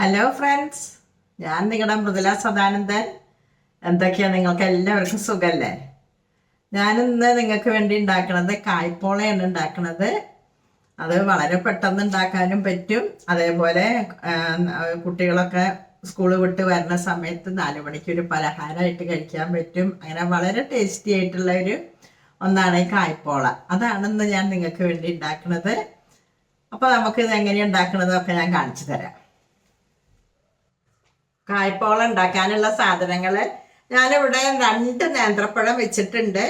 Hello friends ഞാൻ നിങ്ങളുടെ മൃദുല സദാനന്ദൻ. എന്തൊക്കെയാണ് നിങ്ങൾക്ക് എല്ലാവർക്കും സുഖമല്ലേ ഞാനിന്ന് നിങ്ങൾക്ക് വേണ്ടി ഉണ്ടാക്കണത് കായ്പോളയാണ് ഉണ്ടാക്കണത് അത് വളരെ പെട്ടെന്ന് ഉണ്ടാക്കാനും പറ്റും. അതേപോലെ കുട്ടികളൊക്കെ സ്കൂൾ വിട്ട് വരുന്ന സമയത്ത് നാല് മണിക്ക് ഒരു പലഹാരമായിട്ട് കഴിക്കാൻ പറ്റും. അങ്ങനെ വളരെ ടേസ്റ്റി ആയിട്ടുള്ള ഒരു ഒന്നാണ് ഈ കായ്പോള. അതാണെന്ന് ഞാൻ നിങ്ങൾക്ക് വേണ്ടി ഉണ്ടാക്കുന്നത്. അപ്പോൾ നമുക്ക് ഇത് എങ്ങനെയാണ് ഉണ്ടാക്കണതൊക്കെ ഞാൻ കാണിച്ചു തരാം. കായ്പോള ഉണ്ടാക്കാനുള്ള സാധനങ്ങൾ ഞാനിവിടെ രണ്ട് നേന്ത്രപ്പഴം വെച്ചിട്ടുണ്ട്.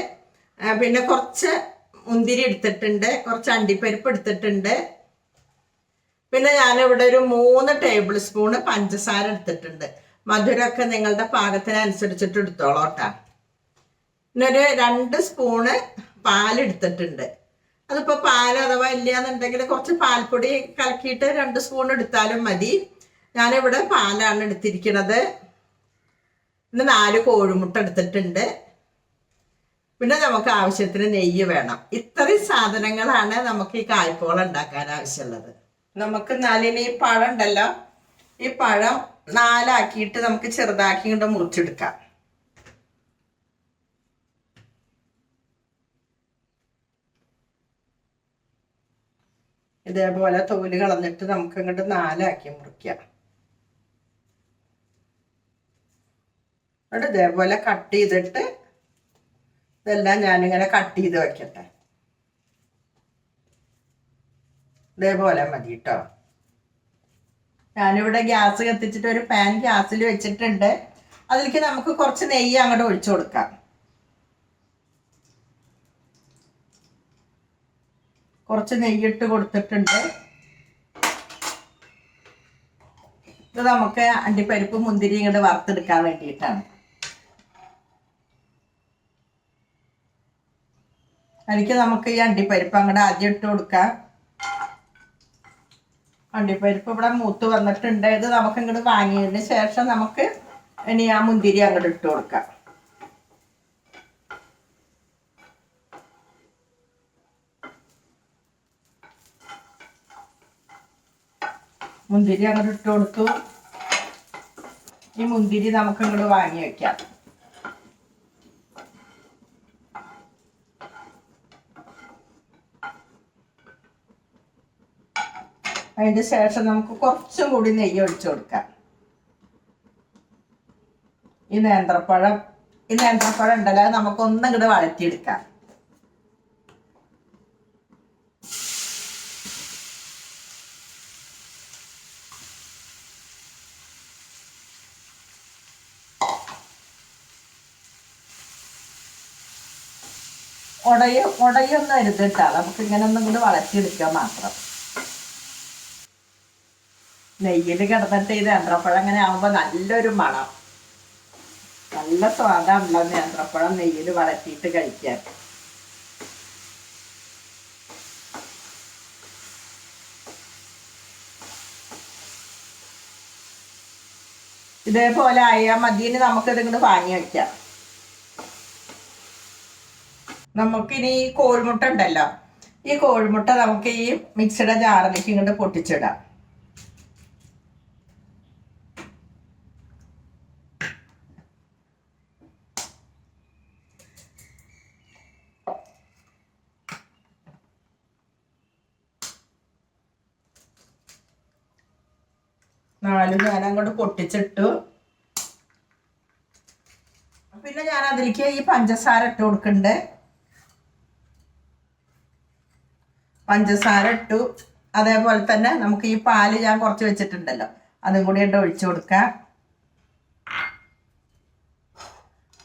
പിന്നെ കുറച്ച് മുന്തിരി എടുത്തിട്ടുണ്ട്. കുറച്ച് അണ്ടിപ്പരിപ്പ് എടുത്തിട്ടുണ്ട്. പിന്നെ ഞാനിവിടെ ഒരു മൂന്ന് ടേബിൾ സ്പൂണ് പഞ്ചസാര എടുത്തിട്ടുണ്ട്. മധുരമൊക്കെ നിങ്ങളുടെ പാകത്തിനനുസരിച്ചിട്ട് എടുത്തോളോട്ടാ പിന്നെ ഒരു രണ്ട് സ്പൂണ് പാലെടുത്തിട്ടുണ്ട് അതിപ്പോൾ പാൽ അഥവാ ഇല്ലയെന്നുണ്ടെങ്കിൽ കുറച്ച് പാൽപ്പൊടി കലക്കിയിട്ട് രണ്ട് സ്പൂൺ എടുത്താലും മതി. ഞാനിവിടെ പാലാണ് എടുത്തിരിക്കുന്നത് പിന്നെ നാല് കോഴിമുട്ട എടുത്തിട്ടുണ്ട്. പിന്നെ നമുക്ക് ആവശ്യത്തിന് നെയ്യ് വേണം. ഇത്രയും സാധനങ്ങളാണ് നമുക്ക് ഈ കായ്പോള ഉണ്ടാക്കാൻ ആവശ്യമുള്ളത്. നമുക്ക് നാലിന് ഈ പഴം ഉണ്ടല്ലോ. ഈ പഴം നാലാക്കിയിട്ട് നമുക്ക് ചെറുതാക്കി കൊണ്ട് മുറിച്ചെടുക്കാം. ഇതേപോലെ തോൽ കളഞ്ഞിട്ട് നമുക്ക് ഇങ്ങോട്ട് നാലാക്കി മുറിക്കാം. എന്നിട്ട് ഇതേപോലെ കട്ട് ചെയ്തിട്ട് ഇതെല്ലാം ഞാനിങ്ങനെ കട്ട് ചെയ്ത് വെക്കട്ടെ. ഇതേപോലെ മതി കേട്ടോ ഞാനിവിടെ ഗ്യാസ് കത്തിച്ചിട്ട് ഒരു പാൻ ഗ്യാസിൽ വെച്ചിട്ടുണ്ട്. അതിലേക്ക് നമുക്ക് കുറച്ച് നെയ്യ് അങ്ങോട്ട് ഒഴിച്ചു കൊടുക്കാം. കുറച്ച് നെയ്യിട്ട് കൊടുത്തിട്ടുണ്ട്. ഇത് നമുക്ക് അണ്ടിപ്പരിപ്പ് മുന്തിരി ഇങ്ങോട്ട് വറുത്തെടുക്കാൻ വേണ്ടിയിട്ടാണ്. അതിലേക്ക് നമുക്ക് ഈ അണ്ടിപ്പരിപ്പ് അങ്ങോട്ട് ആദ്യം ഇട്ട് കൊടുക്കാം. അണ്ടിപ്പരിപ്പ് ഇവിടെ മൂത്ത് വന്നിട്ടുണ്ട്. ഇത് നമുക്ക് ഇങ്ങോട്ട് വാങ്ങിയതിന് ശേഷം നമുക്ക് ഇനി ആ മുന്തിരി അങ്ങോട്ട് ഇട്ട് കൊടുക്കാം. മുന്തിരി അങ്ങോട്ട് ഇട്ട് കൊടുത്തു. ഈ മുന്തിരി നമുക്ക് ഇങ്ങോട്ട് വാങ്ങി വെക്കാം. അതിന്റെ ശേഷം നമുക്ക് കുറച്ചും കൂടി നെയ്യ് ഒഴിച്ചു കൊടുക്കാം. ഈ നേന്ത്രപ്പഴം ഈ നേന്ത്രപ്പഴം ഉണ്ടല്ലോ നമുക്ക് ഒന്നും കൂടെ വളർത്തിയെടുക്കാം ഉടയ ഉടയൊന്നും അരുത് നമുക്ക് ഇങ്ങനെ ഒന്നും കൂടി വളർത്തിയെടുക്കുക മാത്രം. നെയ്യിൽ കിടന്നിട്ട് ഈ നേന്ത്രപ്പഴം ഇങ്ങനെ ആകുമ്പോൾ നല്ലൊരു മണം. നല്ല സ്വാദാണല്ലോ നേന്ത്രപ്പഴം നെയ്യിൽ വളർത്തിയിട്ട് കഴിക്കാൻ. ഇതേപോലെ ആയാൽ മതിന് നമുക്കിത് ഇങ്ങോട്ട് വാങ്ങി വയ്ക്കാം നമുക്കിനി കോഴിമുട്ട ഉണ്ടല്ലോ. ഈ കോഴിമുട്ട നമുക്ക് ഈ മിക്സിയുടെ ജാറിലേക്ക് ഇങ്ങോട്ട് പൊട്ടിച്ചിടാം. നാലും ഞാൻ അങ്ങോട്ട് പൊട്ടിച്ചിട്ടു. പിന്നെ ഞാൻ അതിലേക്ക് ഈ പഞ്ചസാര ഇട്ട് കൊടുക്കണ്ടേ. പഞ്ചസാര ഇട്ടു. അതേപോലെ തന്നെ നമുക്ക് ഈ പാൽ ഞാൻ കുറച്ച് വെച്ചിട്ടുണ്ടല്ലോ. അതും കൂടി ഇട്ട് ഒഴിച്ചു കൊടുക്കാം.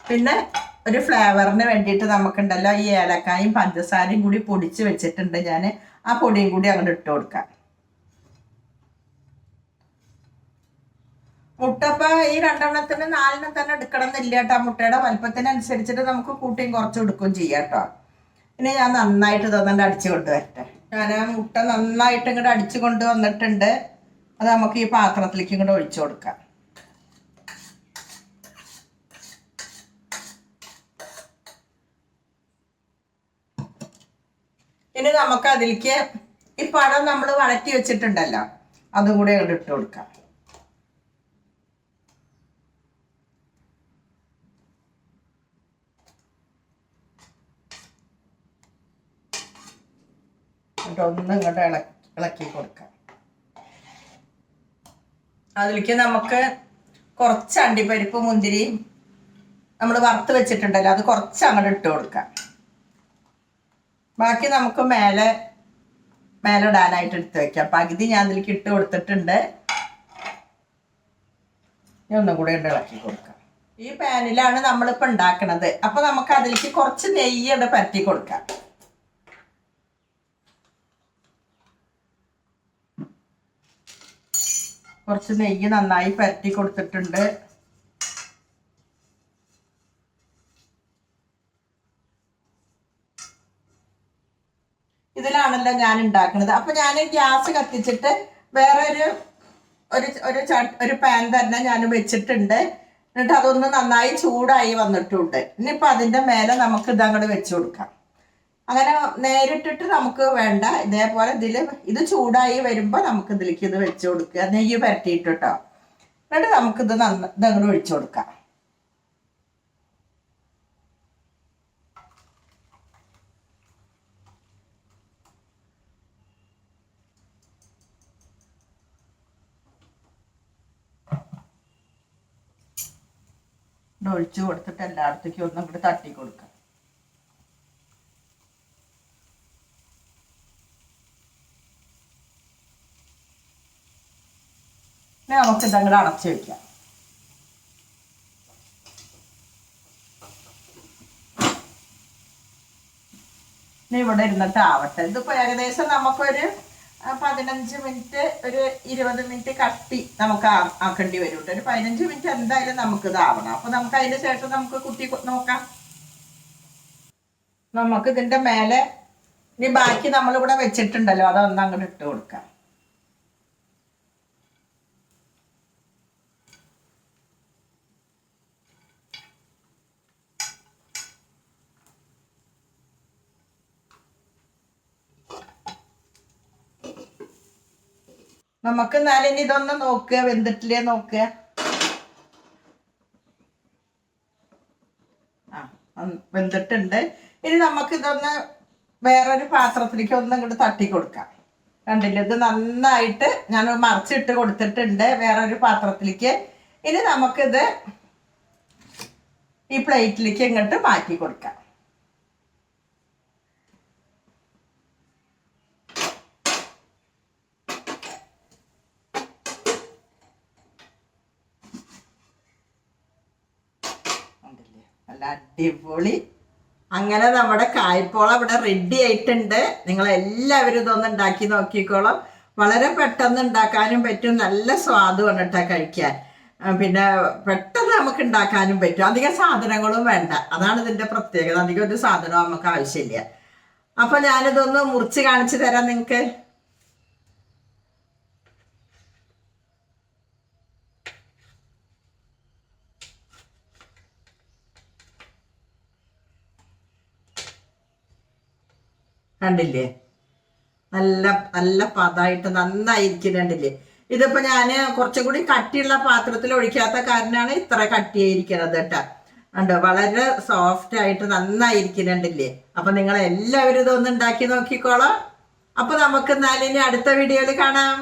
പിന്നെ ഒരു ഫ്ലേവറിന് വേണ്ടിയിട്ട് നമുക്കുണ്ടല്ലോ ഈ ഏലക്കായും പഞ്ചസാരയും കൂടി പൊടിച്ച് വെച്ചിട്ടുണ്ട് ഞാൻ ആ പൊടിയും കൂടി അങ്ങോട്ട് ഇട്ട് കൊടുക്കാം. മുട്ടപ്പ ഈ രണ്ടെണ്ണത്തിന് നാലിനും തന്നെ എടുക്കണം എന്നില്ല കേട്ടോ മുട്ടയുടെ വലുപ്പത്തിനനുസരിച്ചിട്ട് നമുക്ക് കൂട്ടിയും കുറച്ച് എടുക്കുകയും ചെയ്യാം കേട്ടോ ഇനി ഞാൻ നന്നായിട്ട് തന്നെ അടിച്ചു കൊണ്ടുവരട്ടെ. ഞാൻ ആ മുട്ട നന്നായിട്ട് ഇങ്ങോട്ട് അടിച്ചു കൊണ്ട് വന്നിട്ടുണ്ട് അത് നമുക്ക് ഈ പാത്രത്തിലേക്ക് ഇങ്ങോട്ട് ഒഴിച്ചു കൊടുക്കാം. ഇനി നമുക്ക് അതിലേക്ക് ഈ പഴം നമ്മൾ വഴറ്റി വെച്ചിട്ടുണ്ടല്ലോ അതും കൂടി അങ്ങോട്ട് ഇട്ട് കൊടുക്കാം. എന്നിട്ട് ഒന്ന് ഇങ്ങോട്ട് ഇളക്കി ഇളക്കി കൊടുക്കാം. അതിലേക്ക് നമുക്ക് കുറച്ച് അണ്ടിപ്പരിപ്പ് മുന്തിരിയും നമ്മൾ വറുത്ത് വെച്ചിട്ടുണ്ടല്ലോ അത് കുറച്ച് അങ്ങോട്ട് ഇട്ട് കൊടുക്കാം. ബാക്കി നമുക്ക് മേലെ മേലെ ഇടാനായിട്ട് എടുത്ത് വെക്കാം. പകുതി ഞാൻ അതിലേക്ക് ഇട്ട് കൊടുത്തിട്ടുണ്ട്. ഇനി ഒന്നും കൂടി ഇട്ട് ഇളക്കി കൊടുക്കാം. ഈ പാനിലാണ് നമ്മളിപ്പോൾ ഉണ്ടാക്കണത്. അപ്പോൾ നമുക്ക് അതിലേക്ക് കുറച്ച് നെയ്യ് ഇട പരത്തി കൊടുക്കാം. കുറച്ച് നെയ്യ് നന്നായി പരത്തി കൊടുത്തിട്ടുണ്ട്. ഇതിലാണല്ലോ ഞാൻ ഉണ്ടാക്കുന്നത് അപ്പൊ ഞാൻ ഗ്യാസ് കത്തിച്ചിട്ട് വേറെ ഒരു ഒരു ഒരു ഒരു പാൻ തന്നെ ഞാൻ വെച്ചിട്ടുണ്ട്. എന്നിട്ട് അതൊന്ന് നന്നായി ചൂടായി വന്നിട്ടുണ്ട്. ഇനിയിപ്പോൾ അതിന്റെ മേലെ നമുക്ക് ഇതങ്ങോട്ട് വെച്ചു കൊടുക്കാം. അങ്ങനെ നേരിട്ടിട്ട് നമുക്ക് വേണ്ട. ഇതേപോലെ ഇതിൽ ഇത് ചൂടായി വരുമ്പോൾ നമുക്ക് ഇതിലേക്ക് ഇത് വെച്ച് കൊടുക്കുക. നെയ്യ് പരട്ടിയിട്ട് കേട്ടോ എന്നിട്ട് നമുക്കിത് നന്ന ഇതങ്ങോട്ട് ഒഴിച്ചു കൊടുക്കാം. ഒഴിച്ചു കൊടുത്തിട്ട് എല്ലായിടത്തേക്കും ഒന്നും ഇവിടെ തട്ടി കൊടുക്കാം ഇനി നമുക്ക് ഇതങ്ങോട്ട് അടച്ചു വെക്കാം. ഇവിടെ ഇരുന്നിട്ട് ആവട്ടെ. ഇതിപ്പോ ഏകദേശം നമുക്കൊരു പതിനഞ്ച് മിനിറ്റ് ഒരു ഇരുപത് മിനിറ്റ് കട്ടി നമുക്ക് ആക്കേണ്ടി വരും കേട്ടോ. ഒരു പതിനഞ്ച് മിനിറ്റ് എന്തായാലും നമുക്ക് ഇതാവണം അപ്പൊ നമുക്ക് അതിന് ശേഷം നമുക്ക് കുത്തി നോക്കാം. നമുക്ക് ഇതിന്റെ മേലെ ഇനി ബാക്കി നമ്മളിവിടെ വെച്ചിട്ടുണ്ടല്ലോ. അതൊന്നങ്ങോട്ട് ഇട്ട് കൊടുക്കാം. നമുക്ക് എന്നാലും ഇതൊന്ന് നോക്കുക വെന്തിട്ടില്ലേ നോക്കുക വെന്തിട്ടുണ്ട്. ഇനി നമുക്ക് ഇതൊന്ന് വേറൊരു പാത്രത്തിലേക്ക് ഒന്ന് ഇങ്ങോട്ട് തട്ടി കൊടുക്കാം. കണ്ടില്ലേ ഇത് നന്നായിട്ട് ഞാൻ മറിച്ചിട്ട് കൊടുത്തിട്ടുണ്ട് വേറൊരു പാത്രത്തിലേക്ക്. ഇനി നമുക്കിത് ഈ പ്ലേറ്റിലേക്ക് ഇങ്ങോട്ട് മാറ്റി കൊടുക്കാം കണ്ടില്ലേ? നല്ല അടിപൊളി. അങ്ങനെ നമ്മുടെ കായ്പോള ഇവിടെ റെഡി ആയിട്ടുണ്ട്. നിങ്ങൾ എല്ലാവരും ഇതൊന്ന് ഉണ്ടാക്കി നോക്കിക്കോളാം. വളരെ പെട്ടെന്ന് ഉണ്ടാക്കാനും പറ്റും. നല്ല സ്വാദുമാണ് കേട്ടോ കഴിക്കാൻ. പിന്നെ പെട്ടെന്ന് നമുക്ക് ഉണ്ടാക്കാനും പറ്റും. അധികം സാധനങ്ങളും വേണ്ട. അതാണ് ഇതിന്റെ പ്രത്യേകത. അധികം ഒരു സാധനവും നമുക്ക് ആവശ്യമില്ല. അപ്പൊ ഞാനിതൊന്ന് മുറിച്ച് കാണിച്ചു തരാം നിങ്ങൾക്ക്. കണ്ടില്ലേ? നല്ല നല്ല പതായിട്ട് നന്നായിരിക്കുന്നുണ്ടല്ലേ ഇതിപ്പോ ഞാൻ കുറച്ചും കൂടി കട്ടിയുള്ള പാത്രത്തിൽ ഒഴിക്കാത്ത കാരണമാണ് ഇത്ര കട്ടിയായിരിക്കുന്നത് കേട്ടോ. കണ്ടോ? വളരെ സോഫ്റ്റ് ആയിട്ട് നന്നായിരിക്കുന്നുണ്ടല്ലേ അപ്പൊ നിങ്ങൾ എല്ലാവരും ഇതൊന്ന് ഉണ്ടാക്കി നോക്കിക്കോളാം. അപ്പൊ നമുക്ക് എന്നാലും ഇനി അടുത്ത വീഡിയോയിൽ കാണാം.